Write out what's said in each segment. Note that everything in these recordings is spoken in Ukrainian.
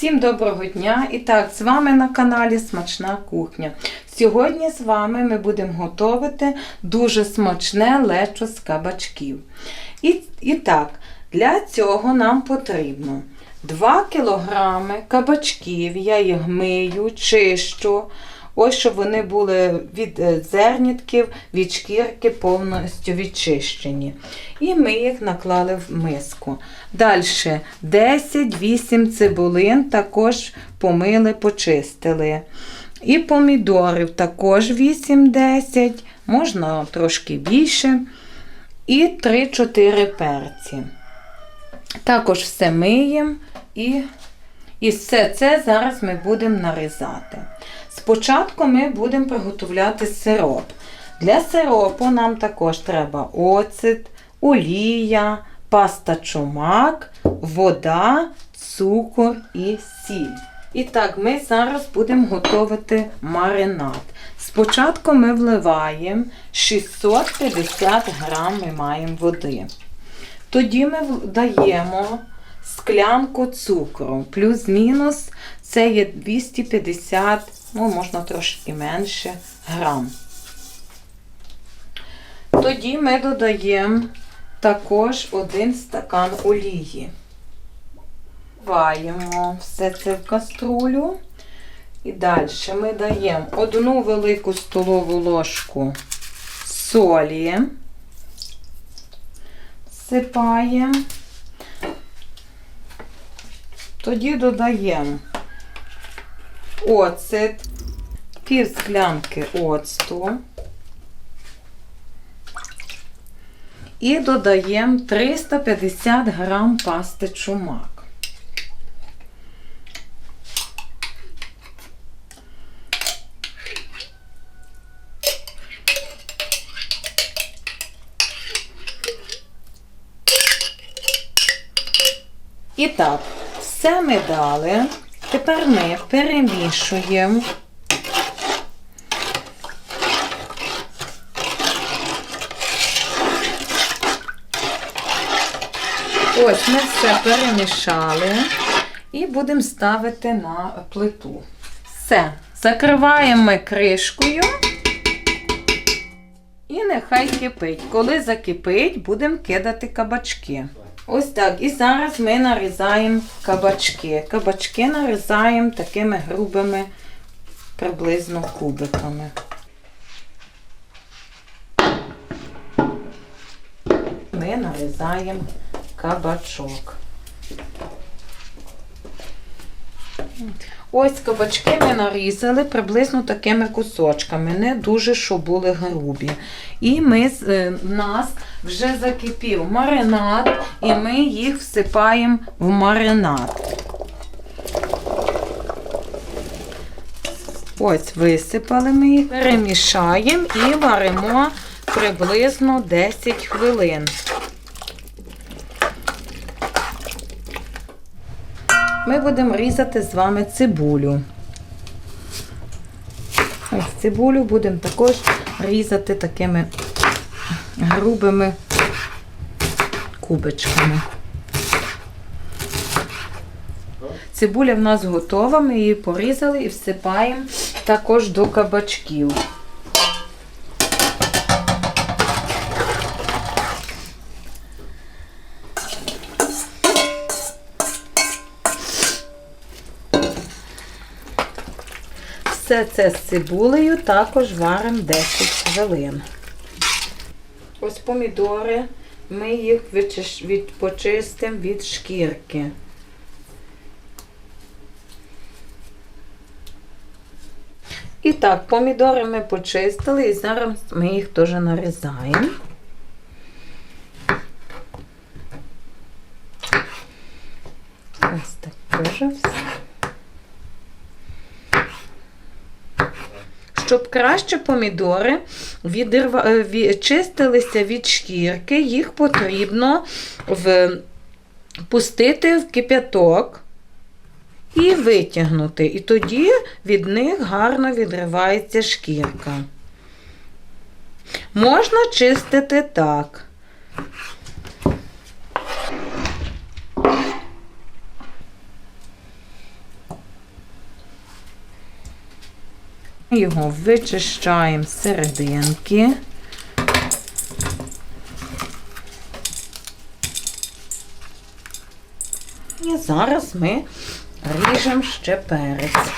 Всім доброго дня! І так, з вами на каналі Смачна кухня. Сьогодні з вами ми будемо готувати дуже смачне лечо з кабачків. І, і так, для цього нам потрібно 2 кг кабачків. Я їх мию, чищу. Ось щоб вони були від е, зернітків, від шкірки повністю відчищені. І ми їх наклали в миску. Далі 10-8 цибулин також помили, почистили. І помідорів також 8-10, можна трошки більше. І 3-4 перці. Також все миємо і, і все це зараз ми будемо нарізати. Спочатку ми будемо приготувати сироп. Для сиропу нам також треба оцет, олія, паста чумак, вода, цукор і сіль. І так, ми зараз будемо готувати маринад. Спочатку ми вливаємо 650 грам ми маємо води. Тоді ми даємо склянку цукру. Плюс-мінус це є 250, ну, можна трошки менше грам. Тоді ми додаємо також один стакан олії. Ваємо все це в каструлю. І далі ми даємо одну велику столову ложку солі, всипаємо. Тоді додаємо оцет, пів склянки оцту. І додаємо 350 грам пасти чумак. І так, все ми дали. Тепер ми перемішуємо. Ось ми все перемішали і будемо ставити на плиту. Все, закриваємо кришкою і нехай кипить. Коли закипить, будемо кидати кабачки. Ось так. І зараз ми нарізаємо кабачки. Кабачки нарізаємо такими грубими приблизно кубиками. Ми нарізаємо кабачок. Ось кабачки ми нарізали приблизно такими кусочками, не дуже, щоб були грубі. І ми, з- е, нас вже закипів маринад, і ми їх всипаємо в маринад. Ось висипали ми їх, перемішаємо і варимо приблизно 10 хвилин. Ми будемо різати з вами цибулю. Ось цибулю будемо також різати такими грубими кубочками. Цибуля в нас готова, ми її порізали і всипаємо також до кабачків. Все це з цибулею також варимо 10 хвилин. Ось помідори, ми їх від, почистимо від шкірки. І так, помідори ми почистили і зараз ми їх теж нарізаємо. Ось так теж все. Щоб краще помідори відірва... е, чистилися від шкірки, їх потрібно в... пустити в кип'яток і витягнути. І тоді від них гарно відривається шкірка. Можна чистити так. Його вичищаємо з серединки. І зараз ми ріжемо ще перець.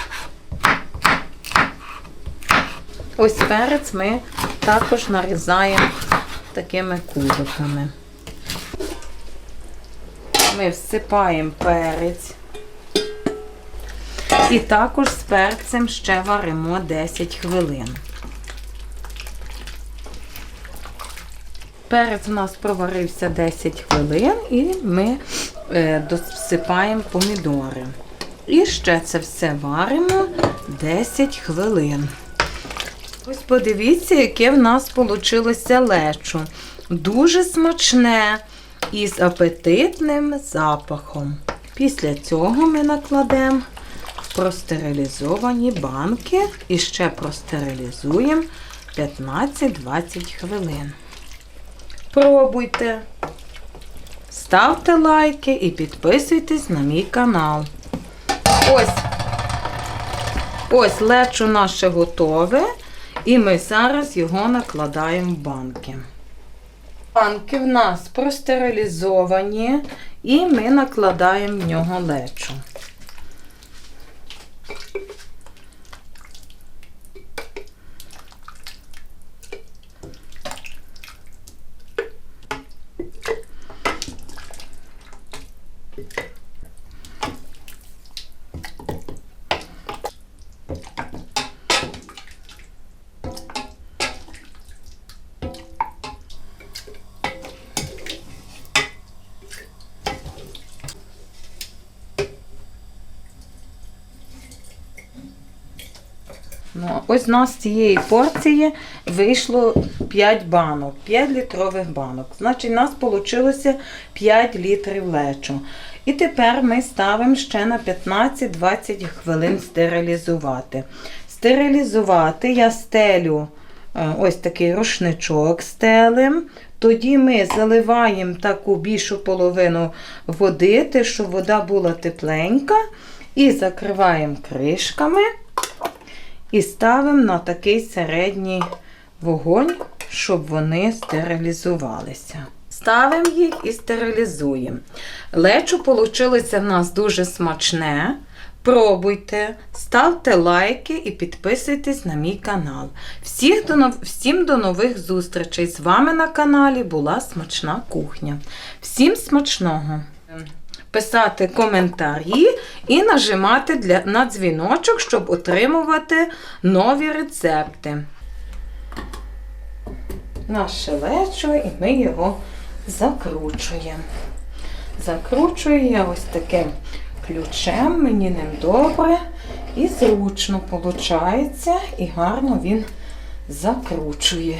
Ось перець ми також нарізаємо такими кубиками. Ми всипаємо перець. І також з перцем ще варимо 10 хвилин. Перець у нас проварився 10 хвилин і ми е, досипаємо помідори. І ще це все варимо 10 хвилин. Ось подивіться, яке в нас вийшло лечо. Дуже смачне і з апетитним запахом. Після цього ми накладемо простерилізовані банки і ще простерилізуємо 15-20 хвилин. Пробуйте, ставте лайки і підписуйтесь на мій канал. Ось, ось лечо наше готове, і ми зараз його накладаємо в банки. Банки в нас простерилізовані, і ми накладаємо в нього лечо. Ну, ось у нас з цієї порції вийшло 5 банок, 5 літрових банок. Значить, у нас вийшло 5 літрів лечу. І тепер ми ставимо ще на 15-20 хвилин стерилізувати. Стерилізувати я стелю е, ось такий рушничок стелим. Тоді ми заливаємо таку більшу половину води, те, щоб вода була тепленька, і закриваємо кришками. І ставимо на такий середній вогонь, щоб вони стерилізувалися. Ставимо їх і стерилізуємо. Лечо вийшло в нас дуже смачне. Пробуйте, ставте лайки і підписуйтесь на мій канал. Всіх до, нов- всім до нових зустрічей! З вами на каналі була Смачна кухня. Всім смачного! Писати коментарі і нажимати для, на дзвіночок, щоб отримувати нові рецепти. Наше лечо і ми його закручуємо. Закручую я ось таким ключем, мені ним добре і зручно виходить, і гарно він закручує.